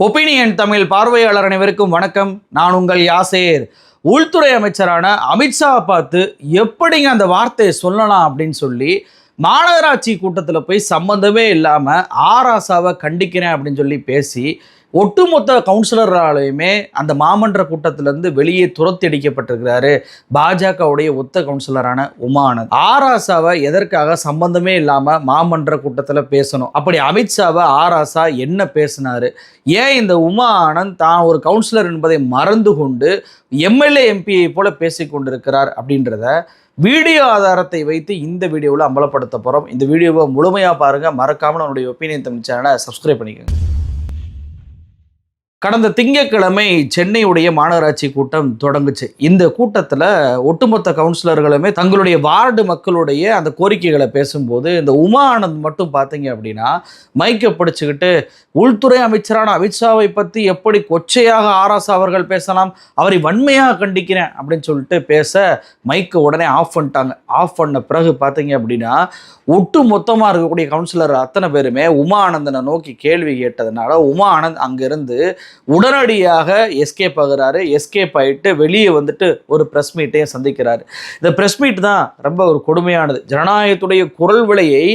Opinion Tamil பார்வையாளர் அனைவருக்கும் வணக்கம். நான் உங்கள் யாசேர். உள்துறை அமைச்சரான அமித்ஷா பார்த்து எப்படிங்க அந்த வார்த்தையை சொல்லலாம் அப்படின்னு சொல்லி மாநகராட்சி கூட்டத்தில் போய் சம்மந்தமே இல்லாமல் ஆராசாவை கண்டிக்கிறேன் அப்படின்னு சொல்லி பேசி ஒட்டுமொத்த கவுன்சிலராலையுமே அந்த மாமன்ற கூட்டத்திலேருந்து வெளியே துரத்தி அடிக்கப்பட்டிருக்கிறாரு பாஜகவுடைய ஒத்த கவுன்சிலரான உமானந்த் ஆராசாவை எதற்காக சம்பந்தமே இல்லாமல் மாமன்ற கூட்டத்தில் பேசணும்? அப்படி அமித்ஷாவை ஆராசா என்ன பேசினாரு? ஏன் இந்த உமா ஆனந்த் தான் ஒரு கவுன்சிலர் என்பதை மறந்து கொண்டு எம்எல்ஏ எம்பியை போல பேசிக்கொண்டிருக்கிறார் அப்படின்றத வீடியோ ஆதாரத்தை வைத்து இந்த வீடியோவில் அம்பலப்படுத்த போகிறோம் இந்த வீடியோவை முழுமையாக பாருங்கள் மறக்காமல் நம்மளுடைய ஒப்பீனியன் தமிழ் சேனலை சப்ஸ்கிரைப் பண்ணிக்கோங்க. கடந்த திங்கட்கிழமை சென்னையுடைய மாநகராட்சி கூட்டம் தொடங்குச்சு. இந்த கூட்டத்தில் ஒட்டுமொத்த கவுன்சிலர்களுமே தங்களுடைய வார்டு மக்களுடைய அந்த கோரிக்கைகளை பேசும்போது இந்த உமா ஆனந்த் மட்டும் பார்த்தீங்க அப்படின்னா மைக்கை பிடிச்சிக்கிட்டு உள்துறை அமைச்சரான அமித்ஷாவை பற்றி எப்படி கொச்சையாக ஆராசா அவர்கள் பேசலாம்? அவரை வன்மையாக கண்டிக்கிறேன் அப்படின்னு சொல்லிட்டு பேச மைக்கை உடனே ஆஃப் பண்ணிட்டாங்க. ஆஃப் பண்ண பிறகு பார்த்தீங்க அப்படின்னா ஒட்டு மொத்தமாக இருக்கக்கூடிய கவுன்சிலர் அத்தனை பேருமே உமா ஆனந்தனை நோக்கி கேள்வி கேட்டதுனால உமா ஆனந்த் அங்கேருந்து உடனடியாக எஸ்கேப் ஆகுறாரு எஸ்கேப் ஆகிட்டு வெளியே வந்துட்டு ஒரு ப்ரெஸ் மீட்டையும் சந்திக்கிறாரு. இந்த ப்ரெஸ் மீட் தான் ரொம்ப ஒரு கொடுமையானது. ஜனநாயகத்துடைய குரல் விலையை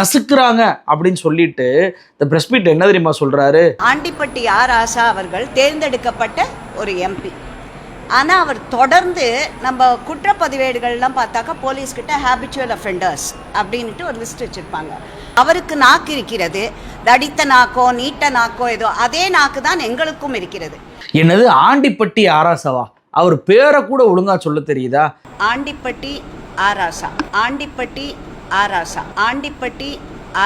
நசுக்குறாங்க அப்படின்னு சொல்லிட்டு இந்த ப்ரெஸ் மீட் என்ன தெரியுமா சொல்றாரு? ஆண்டிப்பட்டி ஆர் ஆசா அவர்கள் தேர்ந்தெடுக்கப்பட்ட ஒரு எம்பி ஆனால் அவர் தொடர்ந்து நம்ம குற்றப்பதிவேடுகள்லாம் பார்த்தாக்கா போலீஸ்கிட்ட ஹேபிச்சுவல் அஃபெண்டர்ஸ் அப்படின்ட்டு ஒரு லிஸ்ட் வச்சுருப்பாங்க. அவருக்கு நாக்கு இருக்கிறது தடித்த நாக்கோ நீட்ட நாக்கோ ஏதோ அதே நாக்கு தான் எங்களுக்கும் இருக்கிறது. என்னது ஆண்டிப்பட்டி ஆராசவா? அவர் பேரை கூட ஒழுங்கா சொல்ல தெரியுதா? ஆண்டிப்பட்டி ஆராசா ஆண்டிப்பட்டி ஆராசா ஆண்டிப்பட்டி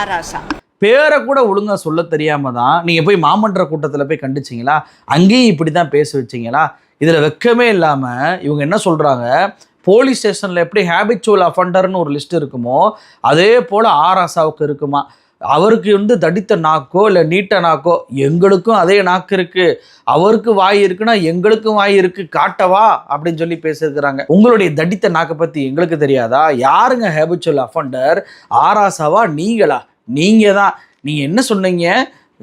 ஆராசா. பேரை கூட ஒழுங்கா சொல்ல தெரியாம தான் நீங்க போய் மாமன்ற கூட்டத்துல போய் கண்டிச்சிங்களா? அங்கேயும் இப்படி தான் பேச வச்சிங்களா? இதில் வெக்கமே இல்லாமல் இவங்க என்ன சொல்கிறாங்க போலீஸ் ஸ்டேஷனில் எப்படி ஹேபிச்சுவல் அஃபண்டர்னு ஒரு லிஸ்ட் இருக்குமோ அதே போல் ஆராசாவுக்கு இருக்குமா? அவருக்கு வந்து தடித்த நாக்கோ இல்லை நீட்ட நாக்கோ எங்களுக்கும் அதே நாக்கு இருக்குது அவருக்கு வாய் இருக்குன்னா எங்களுக்கும் வாய் இருக்குது காட்டவா அப்படின்னு சொல்லி பேசியிருக்கிறாங்க. உங்களுடைய தடித்த நாக்கை பற்றி எங்களுக்கு தெரியாதா? யாருங்க ஹேபிச்சுவல் அஃபண்டர் ஆராசாவா நீங்களா? நீங்கள் தான் நீங்கள் என்ன சொன்னீங்க?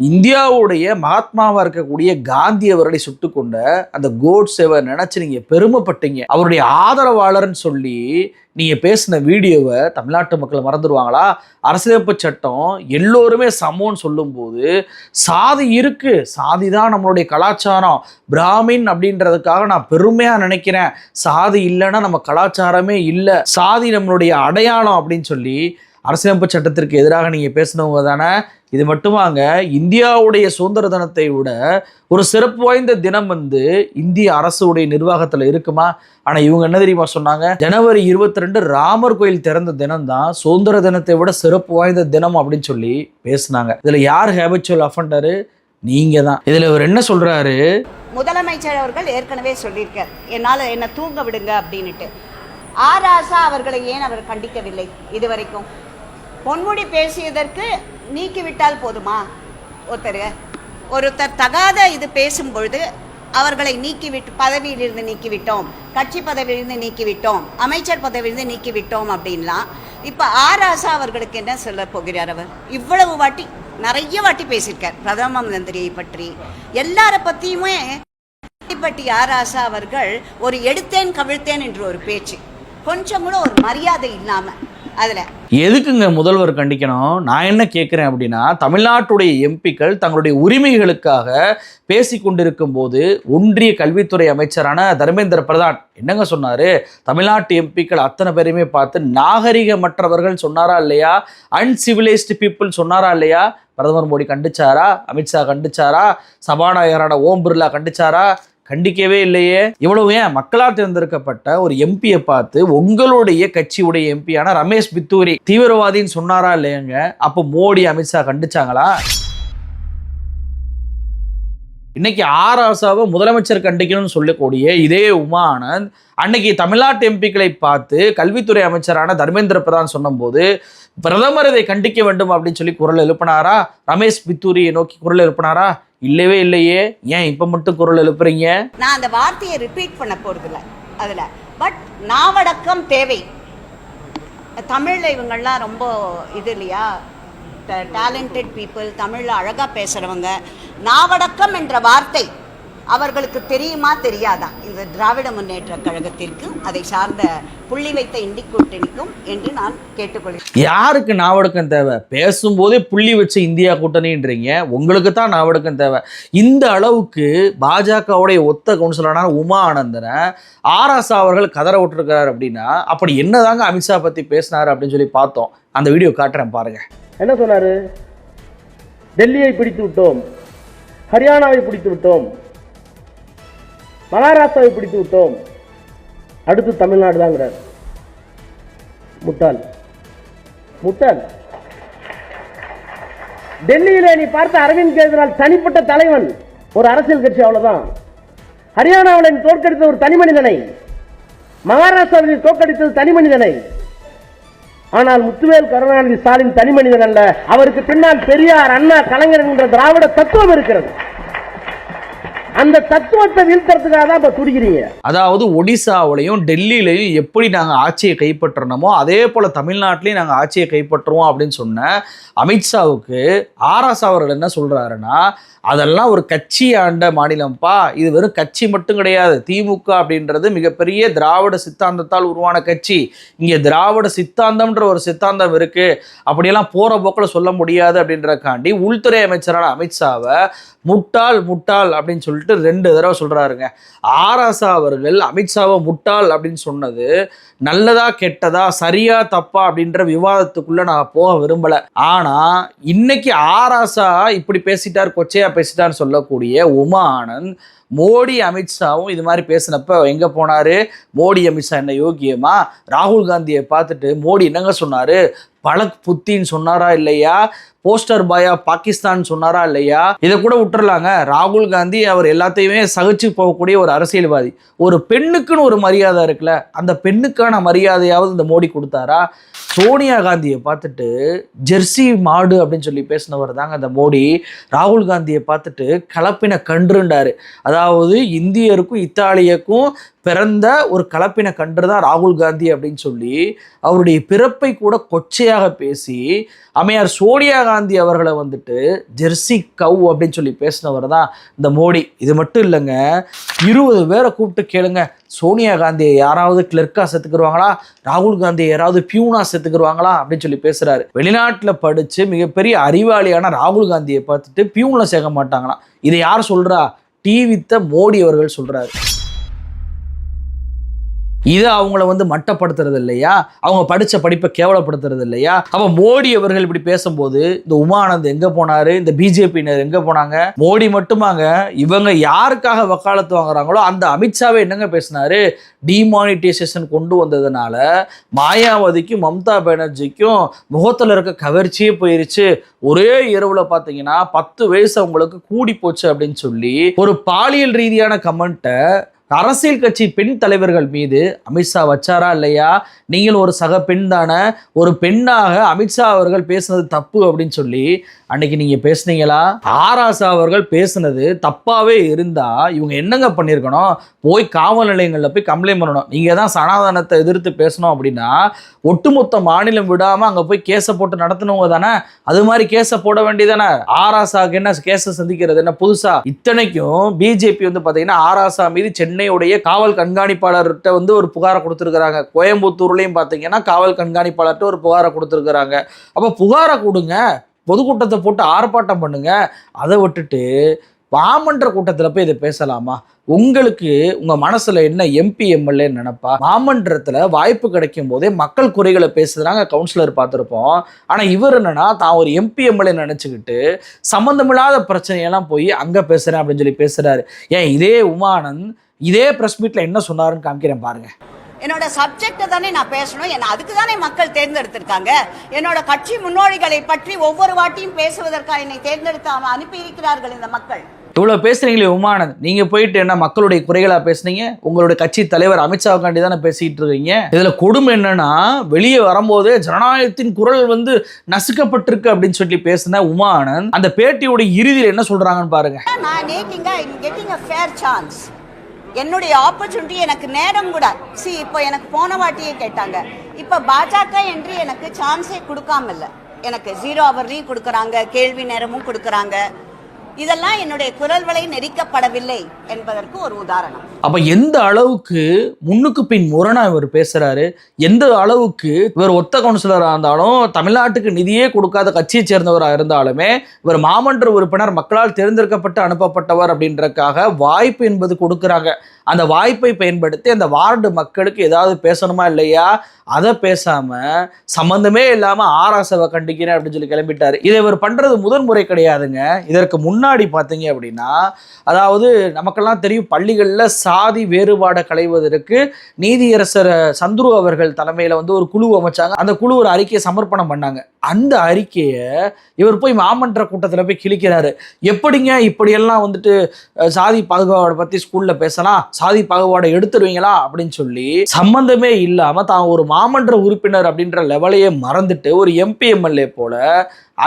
இந்தியாவுடைய மகாத்மாவாக இருக்கக்கூடிய காந்தி அவர்களை சுட்டு கொண்ட அந்த கோட்ஸேவை நினச்சி நீங்கள் பெருமைப்பட்டீங்க. அவருடைய ஆதரவாளர்னு சொல்லி நீங்கள் பேசின வீடியோவை தமிழ்நாட்டு மக்கள் மறந்துடுவாங்களா அரசியலமைப்பு சட்டம் எல்லோருமே சமம்னு சொல்லும்போது சாதி இருக்குது சாதி தான் நம்மளுடைய கலாச்சாரம். பிராமின் அப்படின்றதுக்காக நான் பெருமையாக நினைக்கிறேன். சாதி இல்லைன்னா நம்ம கலாச்சாரமே இல்லை. சாதி நம்மளுடைய அடையாளம் அப்படின்னு சொல்லி அரசியலமைப்பு சட்டத்திற்கு எதிராக நீங்கள் பேசினவங்க தானே? இது மட்டுமாங்க இந்தியாவுடைய சுதந்திர தினத்தை விட ஒரு சிறப்பு வாய்ந்த தினம் வந்து இந்திய அரசுடைய நிர்வாகத்தில் இருக்குமா? ஆனால் இவங்க என்ன தெரியுமா சொன்னாங்க? ஜனவரி இருபத்தி ரெண்டு ராமர் கோயில் திறந்த தினம் தான் சுதந்திர தினத்தை விட சிறப்பு வாய்ந்த தினம் அப்படின்னு சொல்லி பேசினாங்க. இதில் யார் ஹேபிச்சுவல் அஃபண்டரு நீங்க தான் இதில் இவர் என்ன சொல்றாரு? முதலமைச்சர் அவர்கள் ஏற்கனவே சொல்லியிருக்கார். என்னால் என்னை தூங்க விடுங்க அப்படின்னுட்டு. ஆராசா அவர்களை ஏன் அவர் கண்டிக்கவில்லை இதுவரைக்கும்? பொன்முடி பேசியதற்கு நீக்கிவிட்டால் போதுமா? ஒருத்தர் ஒருத்தர் தகாத இது பேசும்பொழுது அவர்களை நீக்கிவிட்டு பதவியிலிருந்து நீக்கிவிட்டோம் கட்சி பதவியிலிருந்து நீக்கிவிட்டோம் அமைச்சர் பதவியிலிருந்து நீக்கிவிட்டோம் அப்படின்லாம். இப்போ ஆர் ஆசா அவர்களுக்கு என்ன சொல்ல போகிறார் அவர்? இவ்வளவு வாட்டி நிறைய வாட்டி பேசியிருக்கார். பிரதம மந்திரியை பற்றி. எல்லாரை பற்றியுமே பட்டி ஆர் ஆசா அவர்கள் ஒரு எடுத்தேன் கவிழ்த்தேன் என்று ஒரு பேச்சு. கொஞ்சம் கூட ஒரு மரியாதை இல்லாமல் அதில். எதுக்குங்க முதல்வர் கண்டிக்கணும்? நான் என்ன கேட்குறேன் அப்படின்னா தமிழ்நாட்டுடைய எம்பிக்கள் தங்களுடைய உரிமைகளுக்காக பேசி கொண்டிருக்கும் போது ஒன்றிய கல்வித்துறை அமைச்சரான தர்மேந்திர பிரதான் என்னங்க சொன்னாரு? தமிழ்நாட்டு எம்பிக்கள் அத்தனை பேரையுமே பார்த்து நாகரிகமற்றவர்கள் சொன்னாரா இல்லையா? அன்சிவிலைஸ்டு பீப்புள் சொன்னாரா இல்லையா? பிரதமர் மோடி கண்டிச்சாரா? அமித்ஷா கண்டிச்சாரா? சபாநாயகரான ஓம் பிர்லா கண்டிச்சாரா? கண்டிக்கவே இல்லையே. இவ்வளவு ஏன்? மக்களால் தேர்ந்தெடுக்கப்பட்ட ஒரு எம்பியை பார்த்து உங்களுடைய கட்சியுடைய எம்பியான ரமேஷ் பித்தூரி தீவிரவாதின்னு சொன்னாரா இல்லையாங்க? அப்போ மோடி அமித்ஷா கண்டிச்சாங்களா? இன்னைக்கு ஆர் ஆசாவை முதலமைச்சர் கண்டிக்கணும்னு சொல்லக்கூடிய இதே உமா ஆனந்த் அன்னைக்கு தமிழ்நாட்டு எம்பிக்களை பார்த்து கல்வித்துறை அமைச்சரான தர்மேந்திர பிரதான் சொன்னபோது பிரதமர் இதை கண்டிக்க வேண்டும் அப்படின்னு சொல்லி குரல் எழுப்பினாரா? ரமேஷ் பித்தூரியை நோக்கி குரல் எழுப்பினாரா? இல்லவே இல்லையே. ஏன் இப்போ மட்டும் குரல் எழுப்புறீங்க? நான் அந்த வார்த்தையை ரிப்பீட் பண்ண போறதில்ல அதுல. பட் நாவடக்கம் தேவை. தமிழ்ல இவங்கெல்லாம் ரொம்ப இது இல்லையா? டேலண்டட் பீப்புள் தமிழில் அழகாக பேசுகிறவங்க நாவடக்கம் என்ற வார்த்தை அவர்களுக்கு தெரியுமா தெரியாதா? இந்த திராவிட முன்னேற்ற கழகத்திற்கு அதை சார்ந்த புள்ளி வைத்த இண்டி கூட்டணிக்கும் என்று நான் கேட்டுக்கொள்கிறேன். யாருக்கு நாவடக்கம் தேவை? பேசும்போதே புள்ளி வச்ச இந்தியா கூட்டணின்றீங்க. உங்களுக்கு தான் நாவடக்கம் தேவை. இந்த அளவுக்கு பாஜகவுடைய ஒத்த கவுன்சிலரான உமா ஆனந்தனை ஆராசா அவர்கள் கதற விட்டுருக்காரு அப்படின்னா அப்படி என்னதாங்க அமித்ஷா பத்தி பேசினாரு அப்படின்னு சொல்லி பார்த்தோம். அந்த வீடியோ காட்டுறேன் பாருங்க. என்ன சொன்னாரு? டெல்லியை பிடித்து விட்டோம். ஹரியானாவை பிடித்து விட்டோம். மகாராஷ்டிராவை பிடித்து விட்டோம். அடுத்து தமிழ்நாடு தாங்கிறார் முட்டாள். முட்டாள். டெல்லியிலே நீ பார்த்த அரவிந்த் கெஜ்ரிவால் தனிப்பட்ட தலைவன். ஒரு அரசியல் கட்சி அவ்வளவுதான். ஹரியானாவில் நீ தோற்கடித்த ஒரு தனி மனிதனை. மகாராஷ்டிராவில் நீ தோற்கடித்தது தனி மனிதனை. ஆனால் முத்துவேல் கருணாநிதி ஸ்டாலின் தனி மனிதன் அல்ல. அவருக்கு பின்னால் பெரியார் அண்ணா கலைஞர் என்ற திராவிட தத்துவம் இருக்கிறது. அந்த தத்துவத்தை வீழ்த்துறதுக்காக தான் இப்ப துடிக்கிறீங்க. அதாவது ஒடிசாவிலையும் டெல்லியிலையும் எப்படி நாங்கள் ஆட்சியை கைப்பற்றணுமோ அதே போல் தமிழ்நாட்டிலையும் நாங்கள் ஆட்சியை கைப்பற்றுவோம் அப்படின்னு சொன்ன அமித்ஷாவுக்கு ஆர்எஸ் அவர்கள் என்ன சொல்கிறாருன்னா அதெல்லாம் ஒரு கட்சி ஆண்ட மாநிலம்ப்பா இது வெறும் கட்சி மட்டும் கிடையாது. திமுக அப்படின்றது மிகப்பெரிய திராவிட சித்தாந்தத்தால் உருவான கட்சி. இங்கே திராவிட சித்தாந்தம்ன்ற ஒரு சித்தாந்தம் இருக்கு. அப்படியெல்லாம் போகிற போக்கில் சொல்ல முடியாது அப்படின்றக்காண்டி உள்துறை அமைச்சரான அமித்ஷாவை முட்டாள் முட்டாள் அப்படின்னு சொல்லிட்டு ரெண்டு தடவை சொல்கிறாருங்க ஆராசா அவர்கள் அமித்ஷாவை முட்டாள் அப்படின்னு சொன்னது நல்லதா கெட்டதா சரியா தப்பா அப்படின்ற விவாதத்துக்குள்ளே நான் போக விரும்பல. ஆனால் இன்னைக்கு ஆராசா இப்படி பேசிட்டார் கொச்சையாக பேசிட்டார்னு சொல்லக்கூடிய உமா ஆனந்த் மோடி அமித்ஷாவும் இது மாதிரி பேசினப்ப எங்க போனாரு? மோடி அமித்ஷா என்ன யோகியமா? ராகுல் காந்தியை பார்த்துட்டு மோடி என்னங்க சொன்னாரு? பலக் புத்தின்னு சொன்னாரா இல்லையா? போஸ்டர் பாயா பாகிஸ்தான் சொன்னாரா இல்லையா? இதை கூட விட்டுறலாங்க. ராகுல் காந்தி அவர் எல்லாத்தையுமே சகிச்சு போகக்கூடிய ஒரு அரசியல்வாதி. ஒரு பெண்ணுக்குன்னு ஒரு மரியாதை இருக்குல்ல அந்த பெண்ணுக்கான மரியாதையாவது இந்த மோடி கொடுத்தாரா? சோனியா காந்தியை பார்த்துட்டு ஜெர்சி மாடு அப்படின்னு சொல்லி பேசினவர் தாங்க அந்த மோடி. ராகுல் காந்தியை பார்த்துட்டு கலப்பின கன்றுண்டாரு. அதாவது அதாவது இந்தியருக்கும் இத்தாலியருக்கும் பிறந்த ஒரு கலப்பின கன்று தான் ராகுல் காந்தி அப்படின்னு சொல்லி அவருடைய பிறப்பை கூட கொச்சையாக பேசி அம்மையார் சோனியா காந்தி அவர்களை வந்துட்டு ஜெர்சி கவ் அப்படின்னு சொல்லி பேசினவர் தான் இந்த மோடி. இது மட்டும் இல்லைங்க இருபது பேரை கூப்பிட்டு கேளுங்க சோனியா காந்தியை யாராவது கிளர்க்காக செத்துக்குருவாங்களா? ராகுல் காந்தியை யாராவது பியூனா செத்துக்குருவாங்களா? அப்படின்னு சொல்லி பேசுகிறாரு வெளிநாட்டில் படித்து மிகப்பெரிய அறிவாளியான ராகுல் காந்தியை பார்த்துட்டு பியூனில் சேர்க்க மாட்டாங்களாம். இதை யார் சொல்கிறா டிவித்த மோடி அவர்கள் சொல்றாரு. இது அவங்கள வந்து மட்டப்படுத்துறது இல்லையா அவங்க படித்த படிப்பை கேவலப்படுத்துறது இல்லையா அப்போ மோடி அவர்கள் இப்படி பேசும்போது இந்த உமானந்த் எங்கே போனாரு? இந்த பிஜேபியினர் எங்கே போனாங்க? மோடி மட்டுமாங்க இவங்க யாருக்காக வக்காலத்து வாங்குறாங்களோ அந்த அமித்ஷாவே என்னங்க பேசினாரு? டிமானிட்டைசேஷன் கொண்டு வந்ததுனால மாயாவதிக்கும் மம்தா பானர்ஜிக்கும் முகத்தில் இருக்க கவர்ச்சியே போயிருச்சு. ஒரே இரவில் பார்த்தீங்கன்னா பத்து வயசு அவங்களுக்கு கூடி போச்சு அப்படின்னு சொல்லி ஒரு பாலியல் ரீதியான கமெண்ட்டை அரசியல் கட்சி பெண் தலைவர்கள் மீது அமித்ஷா வச்சாரா இல்லையா? நீங்கள் ஒரு சக பெண் தானே ஒரு பெண்ணாக அமித்ஷா அவர்கள் பேசுனது தப்பு அப்படின்னு சொல்லி அன்னைக்கு நீங்க பேசுனீங்களா? ஆராசா அவர்கள் பேசுனது தப்பாவே இருந்தா இவங்க என்னங்க பண்ணியிருக்கணும் போய் காவல் நிலையங்களில் போய் கம்ப்ளைண்ட் பண்ணணும். நீங்க தான் சனாதனத்தை எதிர்த்து பேசணும் அப்படின்னா ஒட்டுமொத்த மாநிலம் விடாம அங்க போய் கேஸை போட்டு நடத்தினவங்க தானே? அது மாதிரி கேஸை போட வேண்டியதானே? ஆராசாவுக்கு என்ன கேஸை சந்திக்கிறது? என்ன புதுசா? இத்தனைக்கும் பிஜேபி வந்து பாத்தீங்கன்னா ஆராசா மீது சென்னையுடைய காவல் கண்காணிப்பாளர்கிட்ட வந்து ஒரு புகாரை கொடுத்துருக்குறாங்க. கோயம்புத்தூர்லயும் பாத்தீங்கன்னா காவல் கண்காணிப்பாளர்கிட்ட ஒரு புகாரை கொடுத்துருக்குறாங்க. அப்ப புகாரை கொடுங்க. பொதுக்கூட்டத்தை போட்டு ஆர்ப்பாட்டம் பண்ணுங்க. அதை விட்டுட்டு மாமன்ற கூட்டத்தில் போய் இதை பேசலாமா? உங்களுக்கு உங்கள் மனசில் என்ன எம்பி எம்எல்ஏ நினப்பா? மாமன்றத்தில் வாய்ப்பு கிடைக்கும் போதே மக்கள் குறைகளை பேசுகிறாங்க கவுன்சிலர் பார்த்துருப்போம். ஆனால் இவர் என்னன்னா தான் ஒரு எம்பி எம்எல்ஏ நினச்சிக்கிட்டு சம்மந்தமில்லாத பிரச்சனையெல்லாம் போய் அங்கே பேசுகிறேன் அப்படின்னு சொல்லி பேசுகிறாரு ஏன் இதே உமானந்த் இதே ப்ரெஸ் மீட்டில் என்ன சொன்னாருன்னு காமிக்கிறேன் பாருங்கள் என்னோட சப்ஜெக்டை தானே நான் பேசணும். என்ன அதுக்கு தானே மக்கள் தேர்ந்தெடுத்திருக்காங்க. என்னோட கட்சி முன்னோடிகளை பற்றி ஒவ்வொரு வாட்டியும் பேசுவதற்காக என்னை தேர்ந்தெடுத்து அனுப்பி இருக்கிறார்கள் இந்த மக்கள். இவ்வளோ பேசுறீங்களே உமானந்த். நீங்க போயிட்டு என்ன மக்களுடைய குறைகளா பேசுனீங்க? உங்களுடைய கட்சி தலைவர் அமித்ஷாவுக்காண்டி தானே பேசிட்டு இருக்கீங்க. இதுல கொடுமை என்னன்னா வெளியே வரும்போதே ஜனநாயகத்தின் குரல் வந்து நசுக்கப்பட்டிருக்கு அப்படின்னு சொல்லி பேசின உமானந்த் அந்த பேட்டியோட இறுதியில் என்ன சொல்றாங்கன்னு பாருங்க. என்னுடைய ஆப்பர்ச்சுனிட்டி எனக்கு நேரம் கூட. சி இப்போ எனக்கு போன வாட்டியே கேட்டாங்க. இப்போ பாஜக என்று எனக்கு சான்ஸே கொடுக்காம இல்லை எனக்கு ஜீரோ அவர்லையும் கொடுக்குறாங்க கேள்வி நேரமும் கொடுக்குறாங்க. இதெல்லாம் என்னுடைய குரல் வலை நெரிக்கப்படவில்லை என்பதற்கு ஒரு உதாரணம். அப்ப எந்த அளவுக்கு முன்னுக்கு பின் முரணா இவர் பேசுறாரு? எந்த அளவுக்கு இவர் ஒத்த கவுன்சிலரா இருந்தாலும் தமிழ்நாட்டுக்கு நிதியே கொடுக்காத கட்சியை சேர்ந்தவராக இருந்தாலுமே இவர் மாமன்ற உறுப்பினர் மக்களால் தேர்ந்தெடுக்கப்பட்டு அனுப்பப்பட்டவர் அப்படின்றக்காக வாய்ப்பு என்பது கொடுக்குறாங்க. அந்த வாய்ப்பை பயன்படுத்தி அந்த வார்டு மக்களுக்கு ஏதாவது பேசணுமா இல்லையா? அதை பேசாம சம்பந்தமே இல்லாம ஆராசவை கண்டிக்கிறேன் அப்படின்னு சொல்லி கிளம்பிட்டாரு. இதை இவர் பண்றது முதன்முறை கிடையாதுங்க. இதற்கு முன்னாடி பார்த்தீங்க அப்படின்னா அதாவது நமக்கெல்லாம் தெரியும் பள்ளிகளில் சாதி வேறுபாடை களைவதற்கு நீதியரசர் சந்துரு அவர்கள் தலைமையில் வந்து ஒரு குழு அமைச்சாங்க. அந்த குழு ஒரு அறிக்கையை சமர்ப்பணம் பண்ணாங்க. அந்த அறிக்கையை இவர் போய் மாமன்ற கூட்டத்தில் போய் கிழிக்கிறாரு. எப்படிங்க இப்படியெல்லாம் வந்துட்டு சாதி பாதுகாப்பை பற்றி ஸ்கூலில் பேசலாம்? சாதி பாகுபாடை எடுத்துருவீங்களா அப்படின்னு சொல்லி சம்பந்தமே இல்லாமல் தான் ஒரு மாமன்ற உறுப்பினர் அப்படின்ற லெவலையே மறந்துட்டு ஒரு எம்பி எம்எல்ஏ போல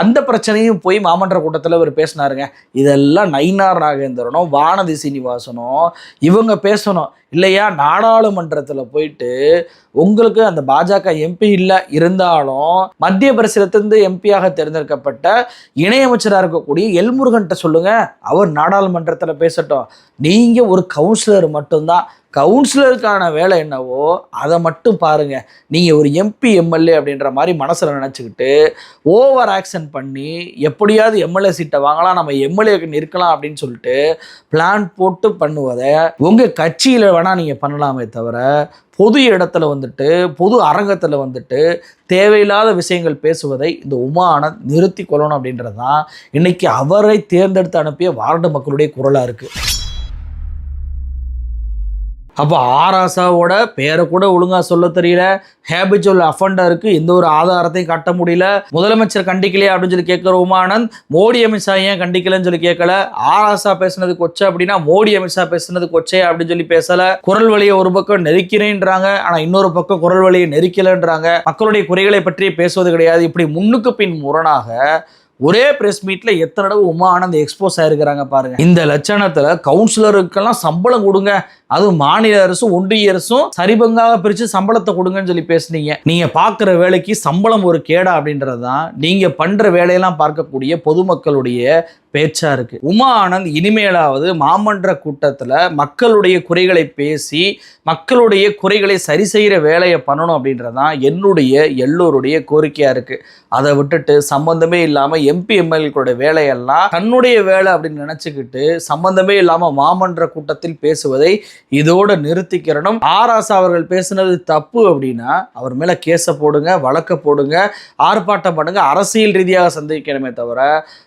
அந்த பிரச்சனையும் போய் மாமன்ற கூட்டத்தில் இவர் பேசினாருங்க. இதெல்லாம் நயினார் நாகேந்திரனும் வானதி சீனிவாசனும் இவங்க பேசணும். இல்லையா? நாடாளுமன்றத்தில் போயிட்டு உங்களுக்கு அந்த பாஜக எம்பி இல்லை இருந்தாலும் மத்திய பிரசிடத்திலிருந்து எம்பியாக தேர்ந்தெடுக்கப்பட்ட இணையமைச்சராக இருக்கக்கூடிய எல்முருகன்ட்ட சொல்லுங்கள் அவர் நாடாளுமன்றத்தில் பேசட்டும். நீங்கள் ஒரு கவுன்சிலர் மட்டும்தான். கவுன்சிலருக்கான வேலை என்னவோ அதை மட்டும் பாருங்க. நீங்கள் ஒரு எம்பி எம்எல்ஏ அப்படின்ற மாதிரி மனசில் நினச்சிக்கிட்டு ஓவர் ஆக்ஷன் பண்ணி எப்படியாவது எம்எல்ஏ சீட்டை வாங்கலாம் நம்ம எம்எல்ஏக்கு நிற்கலாம் அப்படின்னு சொல்லிட்டு பிளான் போட்டு பண்ணுவதை உங்கள் கட்சியில் வேணால் நீங்கள் பண்ணலாமே தவிர பொது இடத்துல வந்துட்டு பொது அரங்கத்தில் வந்துட்டு தேவையில்லாத விஷயங்கள் பேசுவதை இந்த உமா ஆனந்த் நிறுத்தி கொள்ளணும் அப்படின்றது தான் இன்றைக்கி அவரை தேர்ந்தெடுத்து அனுப்பிய வார்டு மக்களுடைய குரலாக இருக்குது அப்போ ஆராசாவோட பேரை கூட ஒழுங்காக சொல்ல தெரியல. ஹேபிச்சுவல் அஃபண்டருக்கு எந்த ஒரு ஆதாரத்தையும் காட்ட முடியல. முதலமைச்சர் கண்டிக்கலையா அப்படின்னு சொல்லி கேட்குற உமானந்த் மோடி அமித்ஷா ஏன் கண்டிக்கலன்னு சொல்லி கேட்கல ஆராசா பேசுனது கொச்சை அப்படின்னா மோடி அமித்ஷா பேசுனது கொச்சை அப்படின்னு சொல்லி பேசலை. குரல் வழியை ஒரு பக்கம் நெருக்கிறேன்றாங்க. ஆனால் இன்னொரு பக்கம் குரல் வழியை நெருக்கலன்றாங்க. மக்களுடைய குறைகளை பற்றி பேசுவது கிடையாது. இப்படி முன்னுக்கு பின் முரணாக ஒரே பிரஸ் மீட்ல எத்தனை தடவை உமா ஆனந்த் எக்ஸ்போஸ் ஆயிருக்கிறாங்க பாருங்க. இந்த லட்சணத்துல கவுன்சிலருக்கெல்லாம் சம்பளம் கொடுங்க. அதுவும் மாநில அரசும் ஒன்றிய அரசும் சரிபங்காக பிரிச்சு சம்பளத்தை கொடுங்கன்னு சொல்லி பேசுனீங்க. நீங்க பார்க்குற வேலைக்கு சம்பளம் ஒரு கேடா அப்படின்றது தான் நீங்க பண்ற வேலையெல்லாம் பார்க்கக்கூடிய பொதுமக்களுடைய பேச்சா இருக்கு. உமா ஆனந்த் இனிமேலாவது மாமன்ற கூட்டத்தில் மக்களுடைய குறைகளை பேசி மக்களுடைய குறைகளை சரி செய்கிற வேலையை பண்ணணும் அப்படின்றதான் என்னுடைய எல்லோருடைய கோரிக்கையா இருக்கு. அதை விட்டுட்டு சம்பந்தமே இல்லாமல் எம்பி எம்எல்ஏக்களுடைய வேலையெல்லாம் தன்னுடைய வேலை அப்படின்னு நினைச்சுக்கிட்டு சம்பந்தமே இல்லாமல் மாமன்ற கூட்டத்தில் பேசுவதை இதோட நிறுத்திக்கிறனும் ஆராசா அவர்கள் பேசுனது தப்பு அப்படின்னா அவர் மேல கேஸை போடுங்க வழக்க போடுங்க ஆர்ப்பாட்டம் பண்ணுங்க அரசியல் ரீதியாக சந்திக்கணுமே தவிர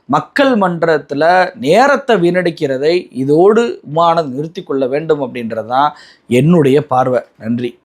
மக்கள் மன்ற நேரத்தில் நேரத்தை வீணடிக்கிறதை இதோடு விமானம் நிறுத்தி கொள்ள வேண்டும் அப்படின்றதான் என்னுடைய பார்வை. நன்றி.